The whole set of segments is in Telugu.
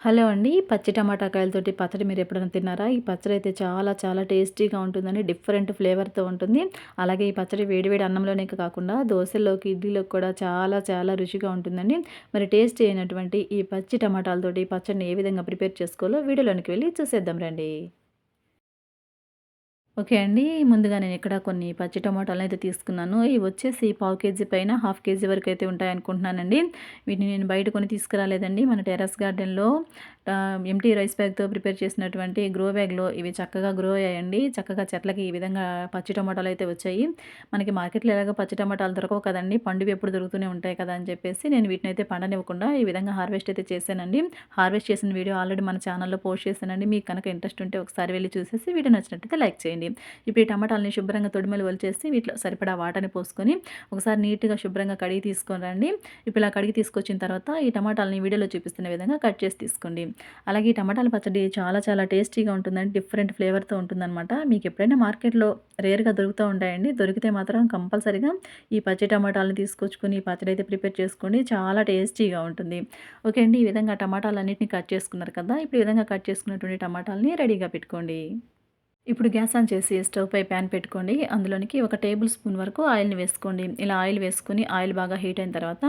హలో అండి. పచ్చి టమాటా కాయలతోటి పచ్చడి మీరు ఎప్పుడైనా తిన్నారా? ఈ పచ్చడి అయితే చాలా చాలా టేస్టీగా ఉంటుందండి. డిఫరెంట్ ఫ్లేవర్తో ఉంటుంది. అలాగే ఈ పచ్చడి వేడివేడి అన్నంలోనే కాకుండా దోశల్లోకి ఇడ్లీలోకి కూడా చాలా చాలా రుచిగా ఉంటుందండి. మరి టేస్ట్ అయినటువంటి ఈ పచ్చి టమాటాలతోటి పచ్చడిని ఏ విధంగా ప్రిపేర్ చేసుకోవాలో వీడియోలోనికి వెళ్ళి చూసేద్దాం రండి. ఓకే అండి. ముందుగా నేను ఇక్కడ కొన్ని పచ్చి టమాటాలను అయితే తీసుకున్నాను. ఇవి వచ్చేసి పావు కేజీ పైన హాఫ్ కేజీ వరకు అయితే ఉంటాయి అనుకుంటున్నానండి. వీటిని నేను బయట కొని తీసుకురాలేదండి. మన టెరస్ గార్డెన్లో ఎంటీ రైస్ బ్యాగ్తో ప్రిపేర్ చేసినటువంటి గ్రో బ్యాగ్లో ఇవి చక్కగా గ్రో అయ్యాయండి. చక్కగా చెట్లకి ఈ విధంగా పచ్చి టమాటాలు అయితే వచ్చాయి. మనకి మార్కెట్లో ఎలాగో పచ్చి టమాటాలు దొరకవు కదండి. పండువి ఎప్పుడు దొరుకుతూనే ఉంటాయి కదా అని చెప్పేసి నేను వీటిని అయితే పండనివ్వకుండా ఈ విధంగా హార్వెస్ట్ అయితే చేశానండి. హార్వెస్ట్ చేసిన వీడియో ఆల్రెడీ మన ఛానల్లో పోస్ట్ చేశానండి. మీకు కనుక ఇంట్రెస్ట్ ఉంటే ఒకసారి వెళ్ళి చూసేసి వీడియో నచ్చినట్టయితే లైక్ చేయండి. ఇప్పుడు ఈ టమాటాలని శుభ్రంగా తొడిమలు వలిచేసి వీటిలో సరిపడా వాటర్ని పోసుకొని ఒకసారి నీట్గా శుభ్రంగా కడిగి తీసుకొని రండి. ఇప్పుడు ఇలా కడిగి తీసుకొచ్చిన తర్వాత ఈ టమాటాలని వీడియోలో చూపిస్తున్న విధంగా కట్ చేసి తీసుకోండి. అలాగే ఈ టమాటాల పచ్చడి చాలా చాలా టేస్టీగా ఉంటుందండి డిఫరెంట్ ఫ్లేవర్తో ఉంటుందన్నమాట. మీకు ఎప్పుడైనా మార్కెట్లో రేర్గా దొరుకుతూ ఉంటాయండి. దొరికితే మాత్రం కంపల్సరీగా ఈ పచ్చి టమాటాలను తీసుకొచ్చుకొని ఈ పచ్చడి అయితే ప్రిపేర్ చేసుకోండి. చాలా టేస్టీగా ఉంటుంది. ఓకే అండి ఈ విధంగా టమాటాలన్నింటినీ కట్ చేసుకున్నారు కదా ఇప్పుడు ఈ విధంగా కట్ చేసుకున్నటువంటి టమాటాలని రెడీగా పెట్టుకోండి. ఇప్పుడు గ్యాస్ ఆన్ చేసి స్టవ్ పై ప్యాన్ పెట్టుకోండి. అందులోనికి ఒక టేబుల్ స్పూన్ వరకు ఆయిల్ని వేసుకోండి. ఇలా ఆయిల్ వేసుకుని ఆయిల్ బాగా హీట్ అయిన తర్వాత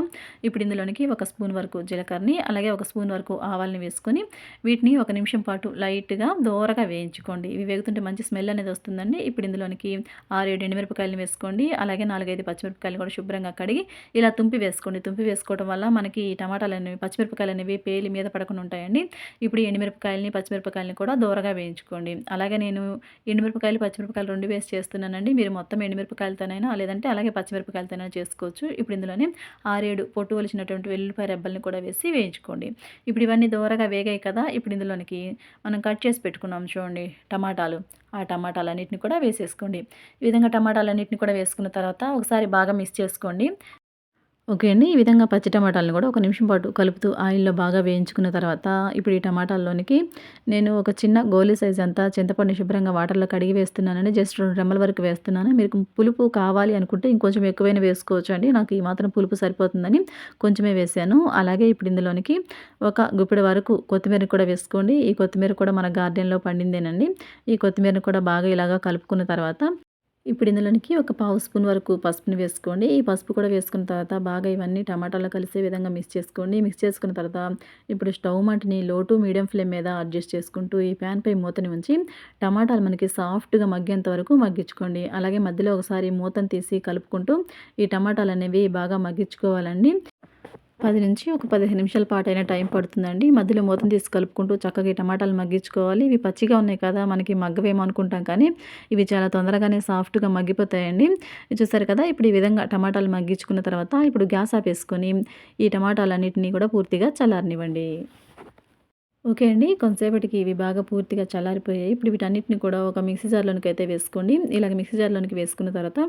ఇప్పుడు ఇందులోనికి ఒక స్పూన్ వరకు జీలకర్రని అలాగే ఒక స్పూన్ వరకు ఆవాల్ని వేసుకొని వీటిని ఒక నిమిషం పాటు లైట్గా దోరగా వేయించుకోండి. ఇవి వేగుతుంటే మంచి స్మెల్ అనేది వస్తుందండి. ఇప్పుడు ఇందులోనికి ఆరు ఏడు ఎండుమిరపకాయలు వేసుకోండి. అలాగే నాలుగైదు పచ్చిమిరపకాయలు కూడా శుభ్రంగా కడిగి ఇలా తుంపి వేసుకోండి. తుంపి వేసుకోవడం వల్ల మనకి టమాటాలు అనేవి పచ్చిమిరపకాయలు అనేవి పేలి మీద పడకుండా ఉంటాయండి. ఇప్పుడు ఎండుమిరపకాయలని పచ్చిమిరపకాయలని కూడా దోరగా వేయించుకోండి. అలాగే నేను ఎండుమిరపకాయలు పచ్చిమిరపకాయలు రెండు వేసి చేస్తున్నానండి. మీరు మొత్తం ఎండుమిరపకాయలతోనైనా లేదంటే అలాగే పచ్చిమిరపకాయలతోనైనా చేసుకోవచ్చు. ఇప్పుడు ఇందులోనే ఆరేడు పొట్టు వలిచినటువంటి వెల్లుల్లిపాయ రెబ్బల్ని కూడా వేసి వేయించుకోండి. ఇప్పుడు ఇవన్నీ దూరగా వేగాయి కదా ఇప్పుడు ఇందులోనికి మనం కట్ చేసి పెట్టుకున్నాం చూడండి టమాటాలు. ఆ టమాటాలన్నింటిని కూడా వేసేసుకోండి. ఈ విధంగా టమాటాలన్నింటిని కూడా వేసుకున్న తర్వాత ఒకసారి బాగా మిక్స్ చేసుకోండి. ఓకే అండి. ఈ విధంగా పచ్చి టమాటాలను కూడా ఒక నిమిషం పాటు కలుపుతూ ఆయిల్లో బాగా వేయించుకున్న తర్వాత ఇప్పుడు ఈ టమాటాల్లోనికి నేను ఒక చిన్న గోలీ సైజ్ అంతా చింతపండు శుభ్రంగా వాటర్లో కడిగి వేస్తున్నానండి. జస్ట్ రెండు రెమ్మల వరకు వేస్తున్నాను. మీరు పులుపు కావాలి అనుకుంటే ఇంకొంచెం ఎక్కువైనా వేసుకోవచ్చు అండి. నాకు ఈ మాత్రం పులుపు సరిపోతుందని కొంచెమే వేసాను. అలాగే ఇప్పుడు ఇందులోనికి ఒక గుప్పిడి వరకు కొత్తిమీర కూడా వేసుకోండి. ఈ కొత్తిమీర కూడా మన గార్డెన్లో పండిందేనండి. ఈ కొత్తిమీరను కూడా బాగా ఇలాగా కలుపుకున్న తర్వాత ఇప్పుడు ఇందులోనికి ఒక పావు స్పూన్ వరకు పసుపుని వేసుకోండి. ఈ పసుపు కూడా వేసుకున్న తర్వాత బాగా ఇవన్నీ టమాటాలు కలిసే విధంగా మిక్స్ చేసుకోండి. మిక్స్ చేసుకున్న తర్వాత ఇప్పుడు స్టవ్ మంటని లో టు మీడియం ఫ్లేమ్ మీద అడ్జస్ట్ చేసుకుంటూ ఈ ప్యాన్పై మూతని ఉంచి టమాటాలు మనకి సాఫ్ట్గా మగ్గేంత వరకు మగ్గించుకోండి. అలాగే మధ్యలో ఒకసారి మూతను తీసి కలుపుకుంటూ ఈ టమాటాలు అనేవి బాగా మగ్గించుకోవాలండి. పది నుంచి ఒక పదిహేను నిమిషాల పాటు అయినా టైం పడుతుందండి. మధ్యలో మూతం తీసి కలుపుకుంటూ చక్కగా టమాటాలు మగ్గించుకోవాలి. ఇవి పచ్చిగా ఉన్నాయి కదా మనకి మగ్గవేమనుకుంటాం కానీ ఇవి చాలా తొందరగానే సాఫ్ట్గా మగ్గిపోతాయండి. చూసారు కదా ఇప్పుడు ఈ విధంగా టమాటాలు మగ్గించుకున్న తర్వాత ఇప్పుడు గ్యాస్ ఆపేసుకొని ఈ టమాటాలన్నింటినీ కూడా పూర్తిగా చల్లారనివ్వండి. ఓకే అండి. కొంతసేపటికి ఇవి బాగా పూర్తిగా చల్లారిపోయాయి. ఇప్పుడు వీటన్నిటిని కూడా ఒక మిక్సీ జార్లోనికి అయితే వేసుకోండి. ఇలాగ మిక్సీ జార్లోనికి వేసుకున్న తర్వాత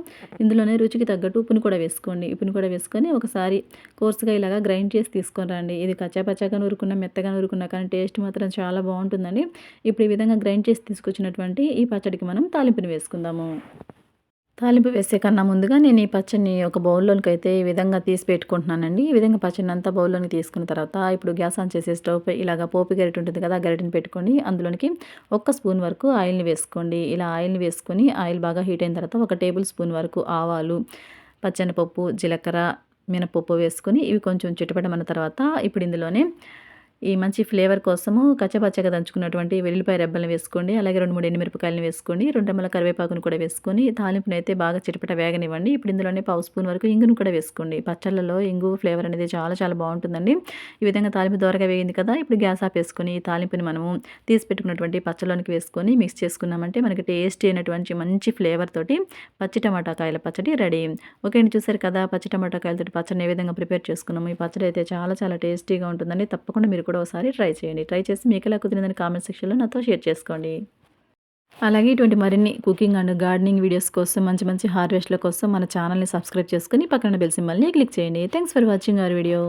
ఇందులోనే రుచికి తగ్గట్టు ఉప్పును కూడా వేసుకోండి. ఉప్పును కూడా వేసుకొని ఒకసారి కోర్సుగా ఇలాగ గ్రైండ్ చేసి తీసుకొని రండి. ఇది కచ్చాపచ్చాగా నూరుకున్న మెత్తగా నూరుకున్న కానీ టేస్ట్ మాత్రం చాలా బాగుంటుందండి. ఇప్పుడు ఈ విధంగా గ్రైండ్ చేసి తీసుకొచ్చినటువంటి ఈ పచ్చడికి మనం తాలింపుని వేసుకుందాము. తాలింపు వేసే కన్నా ముందుగా నేను ఈ పచ్చడిని ఒక బౌల్లోనికి అయితే ఈ విధంగా తీసి పెట్టుకుంటున్నానండి. ఈ విధంగా పచ్చడిని అంతా బౌల్లోకి తీసుకున్న తర్వాత ఇప్పుడు గ్యాస్ ఆన్ చేసే స్టవ్ ఇలాగా ఇలాగ పోపు గరిట ఉంటుంది కదా ఆ పెట్టుకోండి పెట్టుకొని అందులోనికి ఒక్క స్పూన్ వరకు ఆయిల్ని వేసుకోండి. ఇలా ఆయిల్ని వేసుకొని ఆయిల్ బాగా హీట్ అయిన తర్వాత ఒక టేబుల్ స్పూన్ వరకు ఆవాలు పచ్చనిపప్పు జీలకర్ర మినపప్పు వేసుకొని ఇవి కొంచెం చుట్టుపడమన్న తర్వాత ఇప్పుడు ఇందులోనే ఈ మంచి ఫ్లేవర్ కోసము కచ్చపచ్చగా దంచుకున్నటువంటి వెల్లిపాయ రెబ్బలను వేసుకోండి అలాగే రెండు మూడు ఎండుమిరపకాయలను వేసుకోండి రెండు రెమ్మల కరివేపాకును కూడా వేసుకొని తాలింపును అయితే బాగా చిటపట వేగనివ్వండి. ఇప్పుడు ఇందులోనే పావు స్పూన్ వరకు ఇంగును కూడా వేసుకోండి. పచ్చళ్ళలో ఇంగు ఫ్లేవర్ అనేది చాలా చాలా బాగుంటుందండి. ఈ విధంగా తాలింపు దోరగా వేగింది కదా ఇప్పుడు గ్యాస్ ఆపేసుకొని ఈ తాలింపుని మనము తీసి పెట్టుకున్నటువంటి పచ్చళ్ళలోనికి వేసుకొని మిక్స్ చేసుకున్నామంటే మనకి టేస్టీ అయినటువంటి మంచి ఫ్లేవర్ తోటి పచ్చి టమాటా కాయల పచ్చడి రెడీ. ఓకే అండి చూసారు కదా పచ్చి టమాటా కాయలతో పచ్చడిని ఏ విధంగా ప్రిపేర్ చేసుకున్నాము? ఈ పచ్చడి అయితే చాలా చాలా టేస్టీగా ఉంటుందండి. తప్పకుండా మీరు కూడా ఒకసారి ట్రై చేయండి. ట్రై చేసి మీకు ఎలా కుదిరిందని కామెంట్ సెక్షన్లో నాతో షేర్ చేసుకోండి. అలాగే ఇటువంటి మరిన్ని కుకింగ్ అండ్ గార్డెనింగ్ వీడియోస్ కోసం మంచి మంచి హార్వెస్ట్ల కోసం మన ఛానల్ని సబ్స్క్రైబ్ చేసుకుని పక్కన బెల్ సింబల్ని క్లిక్ చేయండి. Thanks for watching our video.